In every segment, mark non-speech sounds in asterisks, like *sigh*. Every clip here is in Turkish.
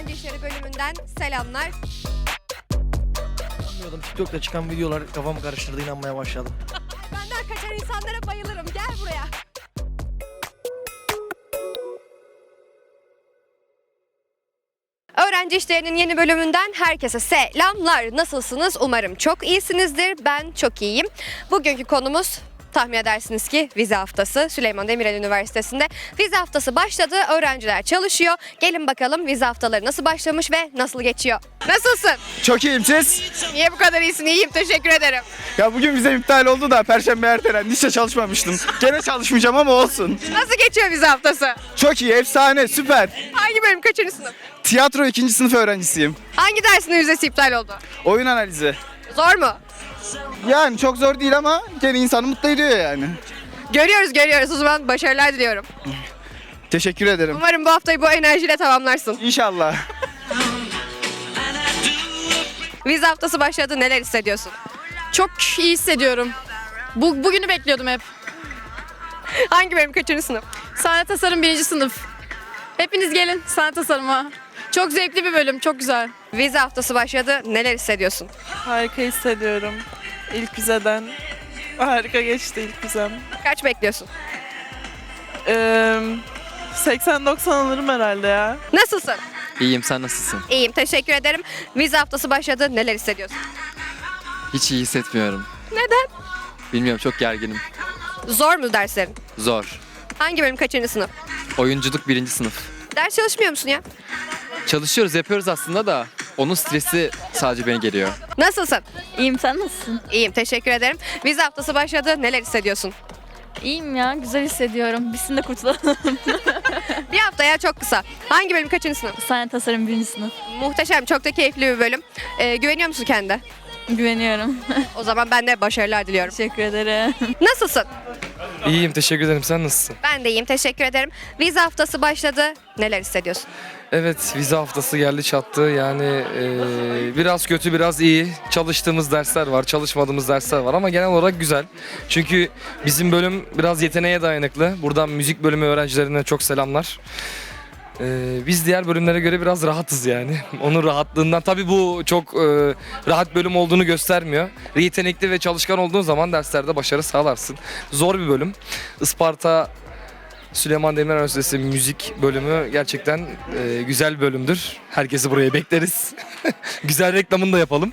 Öğrenci İşleri bölümünden selamlar. Bilmiyordum TikTok'ta çıkan videolar kafamı karıştırdı inanmaya başladım. *laughs* Benden kaçan insanlara bayılırım. Gel buraya. Öğrenci İşleri'nin yeni bölümünden herkese selamlar. Nasılsınız? Umarım çok iyisinizdir. Ben çok iyiyim. Bugünkü konumuz tahmin edersiniz ki vize haftası. Süleyman Demirel Üniversitesi'nde vize haftası başladı. Öğrenciler çalışıyor. Gelin bakalım vize haftaları nasıl başlamış ve nasıl geçiyor? Nasılsın? Çok iyiyim siz. Niye bu kadar iyisin? İyiyim. Teşekkür ederim. Ya bugün bize iptal oldu da perşembe ertelendi. Hiç de çalışmamıştım. Gene çalışmayacağım ama olsun. Nasıl geçiyor vize haftası? Çok iyi, efsane, süper. Hangi bölüm kaçıncı sınıf? Tiyatro ikinci sınıf öğrencisiyim. Hangi dersinin vizesi iptal oldu? Oyun analizi. Zor mu? Yani çok zor değil ama gene insanı mutlu ediyor yani. Görüyoruz görüyoruz. O zaman başarılar diliyorum. Teşekkür ederim. Umarım bu haftayı bu enerjiyle tamamlarsın. İnşallah. Vize haftası başladı. Neler hissediyorsun? Çok iyi hissediyorum. Bu, bugünü bekliyordum hep. Hangi bölüm kaçıncı sınıf? Sahne tasarım birinci sınıf. Hepiniz gelin sahne tasarıma. Çok zevkli bir bölüm, çok güzel. Vize haftası başladı. Neler hissediyorsun? Harika hissediyorum. İlk vizeden harika geçti ilk vizem. Kaç bekliyorsun? Ee, 80-90 alırım herhalde ya. Nasılsın? İyiyim sen nasılsın? İyiyim. Teşekkür ederim. Vize haftası başladı. Neler hissediyorsun? Hiç iyi hissetmiyorum. Neden? Bilmiyorum çok gerginim. Zor mu derslerin? Zor. Hangi bölüm kaçıncı sınıf? Oyunculuk birinci sınıf. Ders çalışmıyor musun ya? Çalışıyoruz yapıyoruz aslında da onun stresi sadece beni geliyor. Nasılsın? İyiyim sen nasılsın? İyiyim. Teşekkür ederim. Vize haftası başladı. Neler hissediyorsun? İyiyim ya güzel hissediyorum. Bitsin de kurtulalım. *laughs* Bir haftaya çok kısa. Hangi bölüm kaçıncı sınıf? Sahne tasarım birinci sınıf. Muhteşem. Çok da keyifli bir bölüm. Ee, güveniyor musun kendine? Güveniyorum. O zaman ben de başarılar diliyorum. Teşekkür ederim. Nasılsın? İyiyim teşekkür ederim. Sen nasılsın? Ben de iyiyim. Teşekkür ederim. Vize haftası başladı. Neler hissediyorsun? Evet vize haftası geldi çattı. Yani eee, biraz kötü biraz iyi. Çalıştığımız dersler var, çalışmadığımız dersler var ama genel olarak güzel. Çünkü bizim bölüm biraz yeteneğe dayanıklı. Buradan müzik bölümü öğrencilerine çok selamlar. Eee, biz diğer bölümlere göre biraz rahatız yani. *laughs* Onun rahatlığından tabii bu çok eee, rahat bölüm olduğunu göstermiyor. Yetenekli ve çalışkan olduğun zaman derslerde başarı sağlarsın. Zor bir bölüm. Isparta Süleyman Demirel Üniversitesi müzik bölümü gerçekten e, güzel bir bölümdür. Herkesi buraya bekleriz. *laughs* güzel reklamını da yapalım.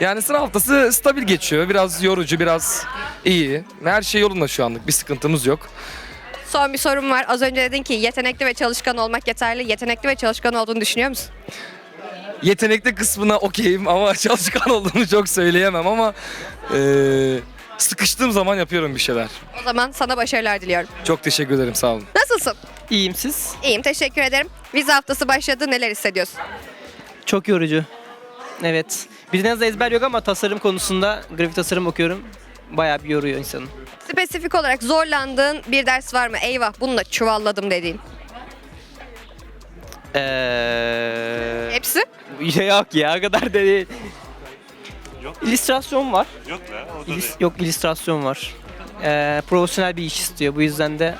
Yani sınav haftası stabil geçiyor. Biraz yorucu, biraz iyi. Her şey yolunda şu anlık. Bir sıkıntımız yok. Son bir sorum var. Az önce dedin ki yetenekli ve çalışkan olmak yeterli. Yetenekli ve çalışkan olduğunu düşünüyor musun? Yetenekli kısmına okeyim ama *laughs* çalışkan olduğunu çok söyleyemem ama e, sıkıştığım zaman yapıyorum bir şeyler. O zaman sana başarılar diliyorum. Çok teşekkür ederim sağ olun. Nasılsın? İyiyim siz? İyiyim. Teşekkür ederim. Vize haftası başladı. Neler hissediyorsun? Çok yorucu. Evet. Biraz da ezber yok ama tasarım konusunda grafik tasarım okuyorum. Bayağı bir yoruyor insanı. Spesifik olarak zorlandığın bir ders var mı? Eyvah bunu da çuvalladım dediğin. Eee... Hepsi? *laughs* yok ya o kadar da değil. İllüstrasyon var. Yok Yok illüstrasyon var. Eee profesyonel bir iş istiyor. Bu yüzden de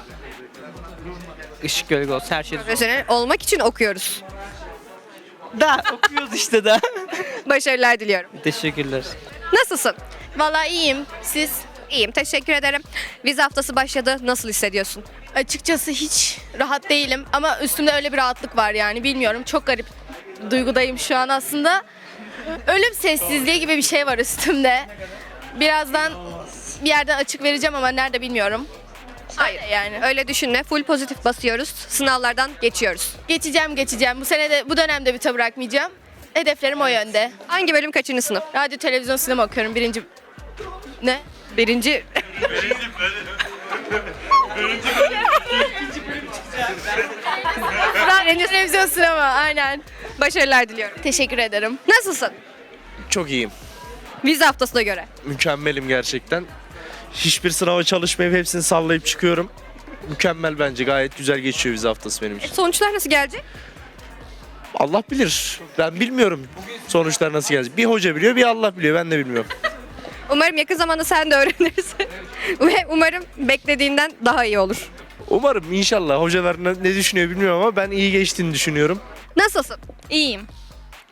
ışık gölge olsun her şey. Profesyonel olmak için okuyoruz. Da okuyoruz işte da. *laughs* Başarılar diliyorum. Teşekkürler. Nasılsın? Vallahi iyiyim. Siz? İyiyim. Teşekkür ederim. Vize haftası başladı. Nasıl hissediyorsun? Açıkçası hiç rahat değilim ama üstümde öyle bir rahatlık var yani bilmiyorum. Çok garip duygudayım şu an aslında. Ölüm sessizliği gibi bir şey var üstümde. Birazdan bir yerden açık vereceğim ama nerede bilmiyorum. Hayır. Yani. Öyle düşünme. Full pozitif basıyoruz. Sınavlardan geçiyoruz. Geçeceğim geçeceğim. Bu sene de bu dönemde bite bırakmayacağım. Hedeflerim o yönde. Hangi bölüm kaçıncı sınıf? Radyo, televizyon, sinema okuyorum. Birinci... Ne? Birinci. Radyo, televizyon, sinema. Aynen. Başarılar diliyorum. Teşekkür ederim. Nasılsın? Çok iyiyim. Vize haftasına göre. Mükemmelim gerçekten. Hiçbir sınava çalışmayıp hepsini sallayıp çıkıyorum. Mükemmel bence. Gayet güzel geçiyor vize haftası benim için. Sonuçlar nasıl gelecek? Allah bilir. Ben bilmiyorum sonuçlar nasıl gelecek. Bir hoca biliyor, bir Allah biliyor. Ben de bilmiyorum. Umarım yakın zamanda sen de öğrenirsin. Ve umarım beklediğinden daha iyi olur. Umarım inşallah hocalar ne ne düşünüyor bilmiyorum ama ben iyi geçtiğini düşünüyorum. Nasılsın? İyiyim.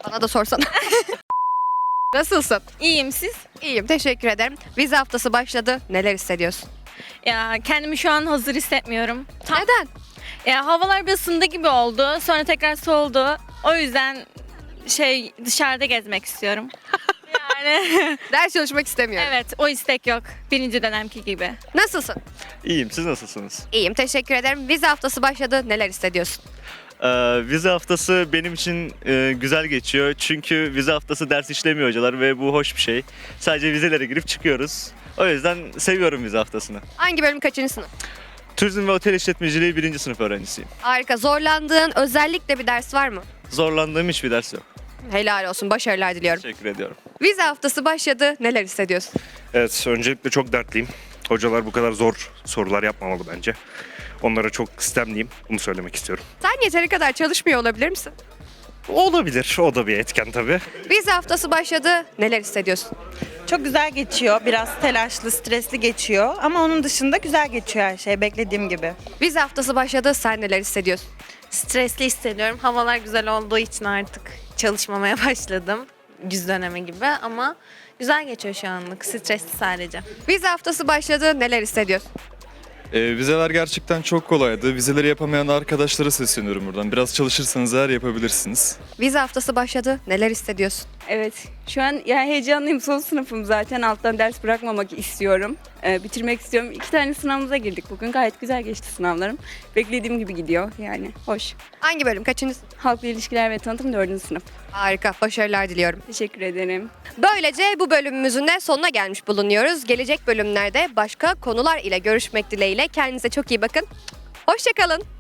Bana da sorsana. *laughs* Nasılsın? İyiyim siz? İyiyim teşekkür ederim. Vize haftası başladı. Neler hissediyorsun? Ya kendimi şu an hazır hissetmiyorum. Neden? Ya havalar bir ısındı gibi oldu. Sonra tekrar soğudu. O yüzden şey dışarıda gezmek istiyorum. *laughs* yani *laughs* Ders çalışmak istemiyorum. evet o istek yok. Birinci dönemki gibi. Nasılsın? İyiyim, siz nasılsınız? İyiyim teşekkür ederim. Vize haftası başladı. Neler hissediyorsun? Ee, vize haftası benim için e, güzel geçiyor. Çünkü vize haftası ders işlemiyor hocalar ve bu hoş bir şey. Sadece vizelere girip çıkıyoruz. O yüzden seviyorum vize haftasını. Hangi bölüm kaçıncı sınıf? Turizm ve otel işletmeciliği birinci sınıf öğrencisiyim. Harika. Zorlandığın özellikle bir ders var mı? Zorlandığım hiçbir ders yok. Helal olsun. Başarılar diliyorum. Teşekkür ediyorum. Vize haftası başladı. Neler hissediyorsun? Evet, öncelikle çok dertliyim. Hocalar bu kadar zor sorular yapmamalı bence. Onlara çok sistemliyim. Bunu söylemek istiyorum. Sen yeteri kadar çalışmıyor olabilir misin? Olabilir. O da bir etken tabii. Vize haftası başladı. Neler hissediyorsun? Çok güzel geçiyor. Biraz telaşlı, stresli geçiyor. Ama onun dışında güzel geçiyor her şey beklediğim gibi. Vize haftası başladı. Sen neler hissediyorsun? Stresli hissediyorum. Havalar güzel olduğu için artık çalışmamaya *laughs* başladım. Güz dönemi gibi ama güzel geçiyor şu anlık. Stresli sadece. Vize haftası başladı. Neler hissediyorsun? Ee, vizeler gerçekten çok kolaydı. Vizeleri yapamayan arkadaşlara sesleniyorum buradan. Biraz çalışırsanız eğer yapabilirsiniz. Vize haftası başladı. Neler hissediyorsun? Evet. Şu an yani heyecanlıyım. Son sınıfım zaten. Alttan ders bırakmamak istiyorum. Ee, bitirmek istiyorum. İki tane sınavımıza girdik bugün. Gayet güzel geçti sınavlarım. Beklediğim gibi gidiyor yani. Hoş. Hangi bölüm kaçıncı? Halkla ilişkiler ve tanıtım dördüncü sınıf. Harika. Başarılar diliyorum. Teşekkür ederim. Böylece bu bölümümüzün de sonuna gelmiş bulunuyoruz. Gelecek bölümlerde başka konular ile görüşmek dileğiyle. Kendinize çok iyi bakın. Hoşçakalın.